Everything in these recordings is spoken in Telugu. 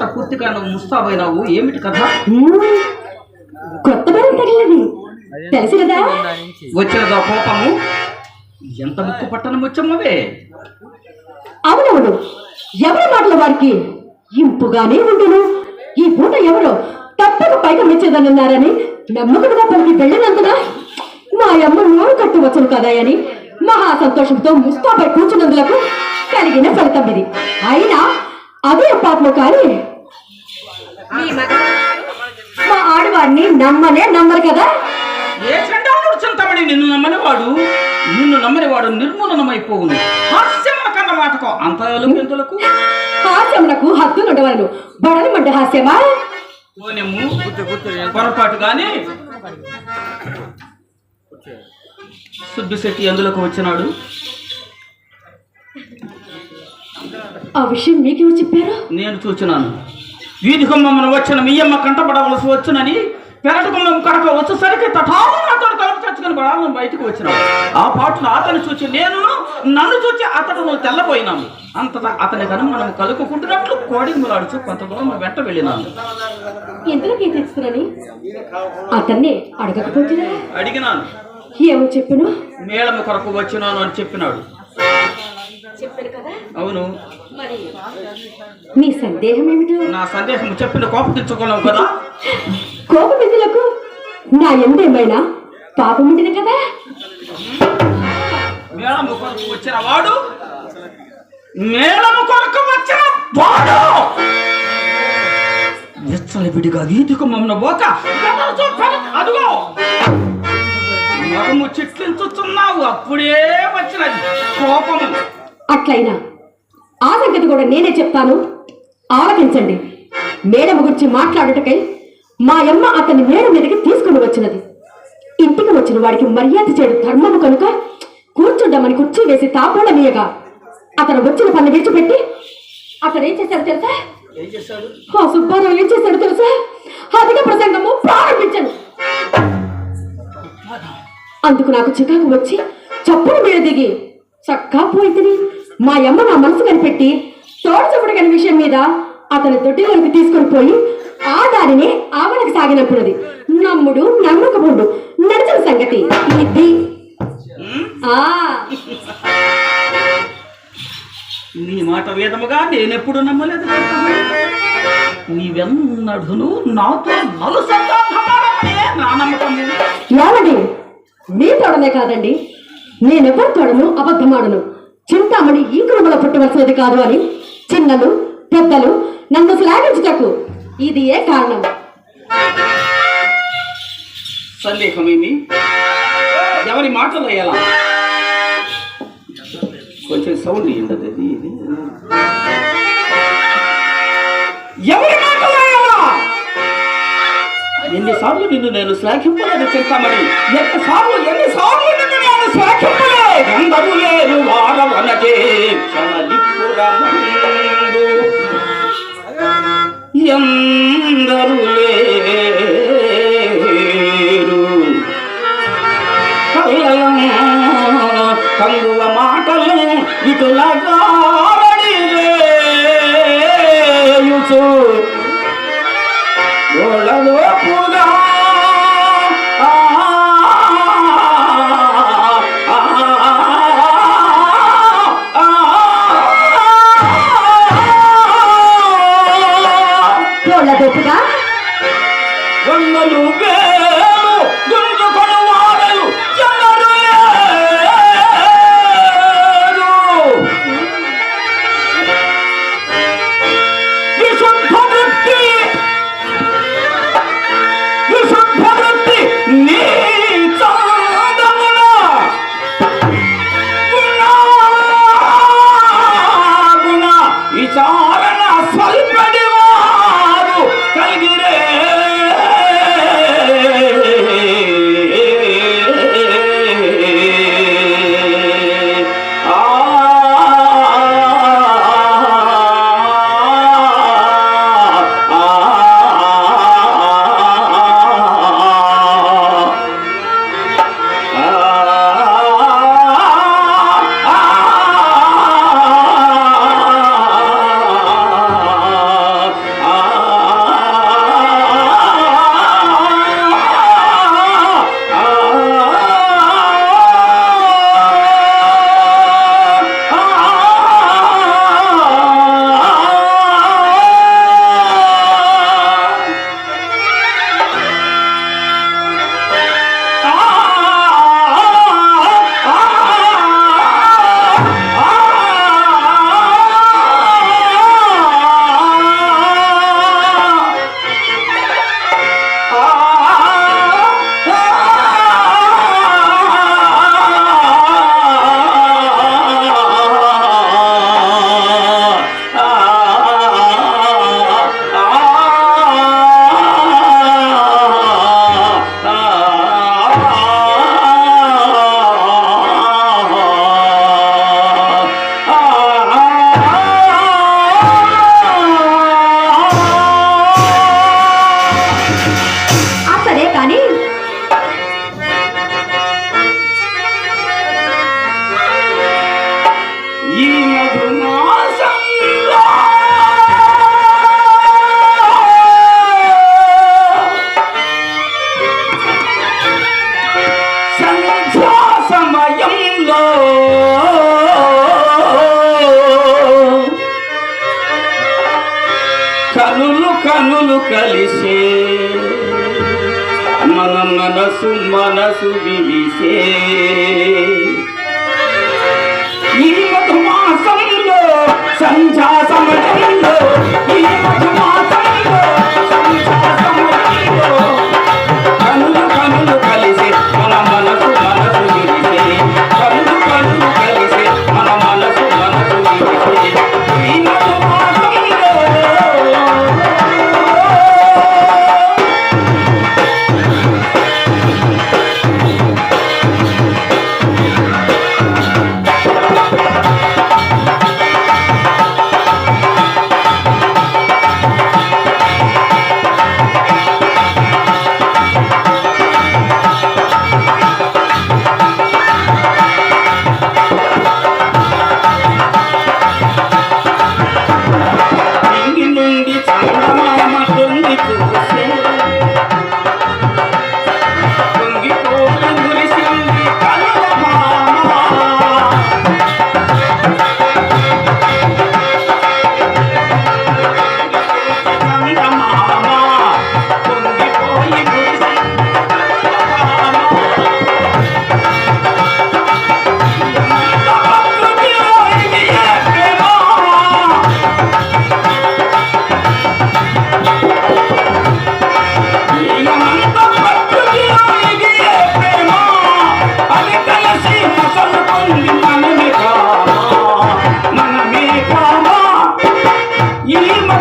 పూట పూర్తిగా నువ్వు ముస్తాబైనావు? ఏమిటి కథ. కొత్త తెలుసు కదా? వచ్చినదా కోపము? ఎంత ముక్కు పట్టణం వచ్చమ్మవే అవునవును. ఎవరి మాటల వారికి ఇంపుగానే ఉండును. ఈ పూట ఎవరో తప్పక పైకి మెచ్చేదన్నారని నమ్మకముగా పలికి వెళ్ళినందున మా అమ్మ నోరు కట్టు వచ్చను కదా అని మహా సంతోషంతో ముస్తాపై కూర్చున్నందులకు కలిగిన ఫలితం ఇది. అయినా అదే పాపం కానీ మీ ఆడవారిని నమ్మనే నమ్మరు కదా? ఏ చండాలుడు చింతమని నిన్ను నమ్మనివాడు? నిన్ను నమ్మనివాడు నిర్మూలనమైపోవును. హాస్యముల కన్న మాటకో అంత ఎలుగులకు హాస్యమునకు హద్దులుండవలను బడలమంటే హాస్యమా? పోనెమ్ము పొరపాటు కానీ సుబ్బిశెట్టి ఎందులకు వచ్చినాడు? ఆ విషయం మీకెవరు చెప్పారు? నేను చూచినాను. వీధి కుమ్మమ్మను వచ్చిన మీయమ్మ కంటపడవలసి వచ్చునని పెరటి కుమ్మం కడక వచ్చేసరికి తటాలు అతడు తలుపు చచ్చుకొని బడాలను బయటకు వచ్చినాడు. ఆ పాటను అతను చూచి నేను నన్ను చూచి అతడు తెల్లపోయినాము అంతటా అతని కను మనం కలుపుకుంటున్నట్లు కోడింగులాడుచు కొంత దూరం వెంట వెళ్ళినాను. ఎందులోకి తెచ్చుకున్నాని? అతన్ని అడగకపోతున్నా అడిగినాను. ఏమో చెప్పును మేళము కొరకు వచ్చినాను అని చెప్పినాడు. కదా? అవును. మరి మీ సందేహం ఏమిటో నా సందేహం చెప్పిన కోపగించుకున్నావు కదా? కోపం నా ఎందేమైనా పాపం ఉండిన కదా? మేళము కొరకు వచ్చిన వాడు మేళము కొరకు వచ్చిన వాడు! విచ్చలవిడిగా వీధికి మమ్మల్ని పోక అదుగో! మగము చిట్లించుతున్నావు అప్పుడే వచ్చినది కోపము. అట్లయినా ఆ సంగతి కూడా నేనే చెప్తాను. ఆలకించండి. మేడం గురించి మాట్లాడుటకై మా అమ్మ అతన్ని మేడ మీదకి తీసుకుని వచ్చినది. ఇంటికి వచ్చిన వాడికి మర్యాద చేయడం ధర్మము కనుక కూర్చుండమని కుర్చీ వేసి తాపూడనీయగా అతను వచ్చిన పని విడిచిపెట్టి అతను ఏం చేశాడు? తెలుసా ఆ సుబ్బారావు ఏం చేశాడు తెలుసా? అధిక ప్రసంగము ప్రారంభించాను అందుకు నాకు చికాకు వచ్చి చప్పుడు మీద దిగి చక్కా పోయితిని మా అమ్మ నా మనసు కనిపెట్టి తోడు చప్పుడు కాని విషయం మీద అతని తొట్టిలోకి తీసుకొని పోయి ఆ దారిని ఆవనకు సాగినప్పుడుది నమ్ముడు నమ్మకముండు నడిచిన సంగతి ఇది. నీ మాట వేదముగా నేనెప్పుడు నమ్మలేదు. నీవెన్నడును నాతో ఏమండి? మీ తోడనే కాదండి. నేనెవరి తోడను అబద్ధమాడను. చింతామణి ఈ కుటుంబంలో పుట్టవలసినది కాదు అని చిన్నలు పెద్దలు నన్ను శ్లాఘించుటకు ఇది ఏ కారణం? సందేహమేమి? ఎవరి మాటలు ఎలా కొంచెం సౌండ్ ఏంటది ఇది. ఎవరి మాటలు ఎన్నిసార్లు నిన్ను నేను శ్లాఘింపలేదు చింతామణి? ఎన్నిసార్లు ఎన్నిసార్లు నిన్ను నేను లేరు వారవనకే ఎందరు మనసులు కలిసే. మన మనసు మనసు విలిసే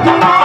ఈ